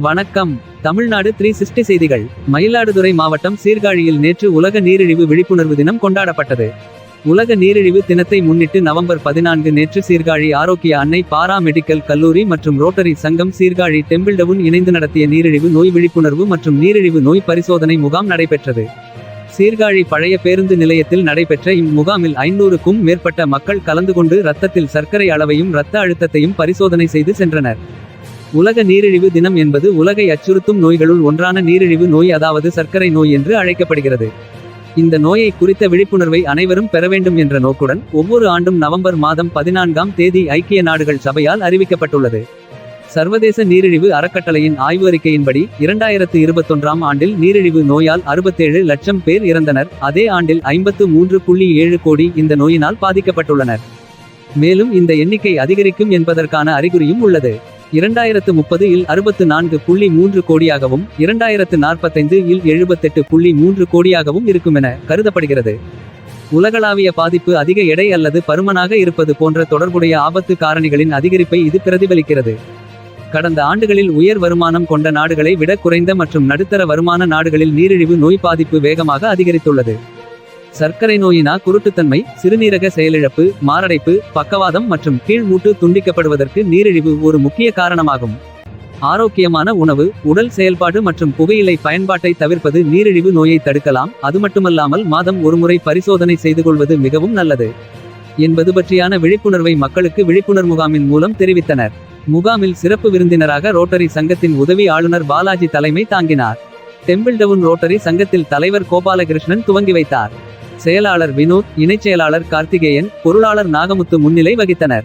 வணக்கம். Tamil Nadu three sixty செய்திகள். மயிலாடுதுறை மாவட்டம் சீர்காழியில் நேற்று உலக நீரிழிவு விழிப்புணர்வு தினம் கொண்டாடப்பட்டது. உலக நீரிழிவு தினத்தை முன்னிட்டு நவம்பர் பதினான்கு நேற்று சீர்காழி ஆரோக்கிய அன்னை பாரா மெடிக்கல் கல்லூரி மற்றும் ரோட்டரி சங்கம் சீர்காழி டெம்பிள்டவுன் இணைந்து நடத்திய நீரிழிவு நோய் விழிப்புணர்வு மற்றும் நீரிழிவு நோய் பரிசோதனை முகாம் நடைபெற்றது. சீர்காழி பழைய பேருந்து நிலையத்தில் நடைபெற்ற இம்முகாமில் ஐநூறுக்கும் மேற்பட்ட மக்கள் கலந்து கொண்டு இரத்தத்தில் சர்க்கரை அளவையும் இரத்த அழுத்தத்தையும் பரிசோதனை செய்து சென்றனர். உலக நீரிழிவு தினம் என்பது உலகை அச்சுறுத்தும் நோய்களுள் ஒன்றான நீரிழிவு நோய் அதாவது சர்க்கரை நோய் என்று அழைக்கப்படுகிறது. இந்த நோயை குறித்த விழிப்புணர்வை அனைவரும் பெற வேண்டும் என்ற நோக்குடன் ஒவ்வொரு ஆண்டும் நவம்பர் மாதம் பதினான்காம் தேதி ஐக்கிய நாடுகள் சபையால் அறிவிக்கப்பட்டுள்ளது. சர்வதேச நீரிழிவு அறக்கட்டளையின் ஆய்வு அறிக்கையின்படி இரண்டாயிரத்து இருபத்தொன்றாம் ஆண்டில் நீரிழிவு நோயால் அறுபத்தேழு லட்சம் பேர் இறந்தனர். அதே ஆண்டில் ஐம்பத்து மூன்று புள்ளி ஏழு கோடி இந்த நோயினால் பாதிக்கப்பட்டுள்ளனர். மேலும் இந்த எண்ணிக்கை அதிகரிக்கும் என்பதற்கான அறிகுறியும் உள்ளது. இரண்டாயிரத்து முப்பது இல் அறுபத்து நான்கு புள்ளி மூன்று கோடியாகவும் இரண்டாயிரத்து நாற்பத்தைந்து இல் எழுபத்தெட்டு புள்ளி மூன்று கோடியாகவும் இருக்குமென கருதப்படுகிறது. உலகளாவிய பாதிப்பு அதிக எடை அல்லது பருமனாக இருப்பது போன்ற தொடர்புடைய ஆபத்து காரணிகளின் அதிகரிப்பை இது பிரதிபலிக்கிறது. கடந்த ஆண்டுகளில் உயர் வருமானம் கொண்ட நாடுகளை விட குறைந்த மற்றும் நடுத்தர வருமான நாடுகளில் நீரிழிவு நோய் பாதிப்பு வேகமாக அதிகரித்துள்ளது. சர்க்கரை நோயினா குருட்டுத்தன்மை சிறுநீரக செயலிழப்பு மாரடைப்பு பக்கவாதம் மற்றும் கீழ் மூட்டு துண்டிக்கப்படுவதற்கு நீரிழிவு ஒரு முக்கிய காரணமாகும். ஆரோக்கியமான உணவு உடல் செயல்பாடு மற்றும் புகையிலை பயன்பாட்டை தவிர்ப்பது நீரிழிவு நோயை தடுக்கலாம். அது மட்டுமல்லாமல் மாதம் ஒருமுறை பரிசோதனை செய்து கொள்வது மிகவும் நல்லது. என்பது பற்றியான விழிப்புணர்வை மக்களுக்கு விழிப்புணர் முகாமின் மூலம் தெரிவித்தனர். முகாமில் சிறப்பு விருந்தினராக ரோட்டரி சங்கத்தின் உதவி ஆளுநர் பாலாஜி தலைமை தாங்கினார். டெம்பிள்டவுன் ரோட்டரி சங்கத்தில் தலைவர் கோபாலகிருஷ்ணன் துவங்கி வைத்தார். செயலாளர் வினோத் இணைச் செயலாளர் கார்த்திகேயன் பொருளாளர் நாகமுத்து முன்னிலை வகித்தனர்.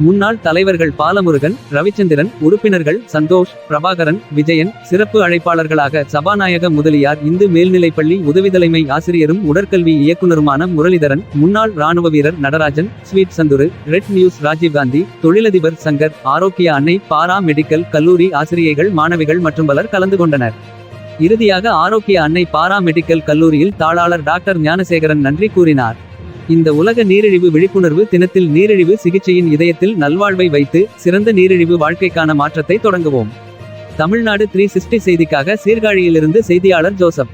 முன்னாள் தலைவர்கள் பாலமுருகன் ரவிச்சந்திரன் உறுப்பினர்கள் சந்தோஷ் பிரபாகரன் விஜயன் சிறப்பு அழைப்பாளர்களாக சபாநாயக முதலியார் இந்து மேல்நிலைப்பள்ளி உதவிதலைமை ஆசிரியரும் உடற்கல்வி இயக்குனருமான முரளிதரன் முன்னாள் ராணுவ வீரர் Natarajan sweet Chandru red news Rajiv Gandhi தொழிலதிபர் சங்கர் ஆரோக்கிய அன்னை பாரா மெடிக்கல் கல்லூரி ஆசிரியைகள் மாணவிகள் மற்றும் பலர் கலந்து கொண்டனர். இறுதியாக ஆரோக்கிய அன்னை பாரா மெடிக்கல் கல்லூரியில் தாளாளர் டாக்டர் ஞானசேகரன் நன்றி கூறினார். இந்த உலக நீரிழிவு விழிப்புணர்வு தினத்தில் நீரிழிவு சிகிச்சையின் இதயத்தில் நல்வாழ்வை வைத்து சிறந்த நீரிழிவு வாழ்க்கைக்கான மாற்றத்தை தொடங்குவோம். தமிழ்நாடு த்ரீ சிக்ஸ்டி செய்திக்காக சீர்காழியிலிருந்து செய்தியாளர் ஜோசப்.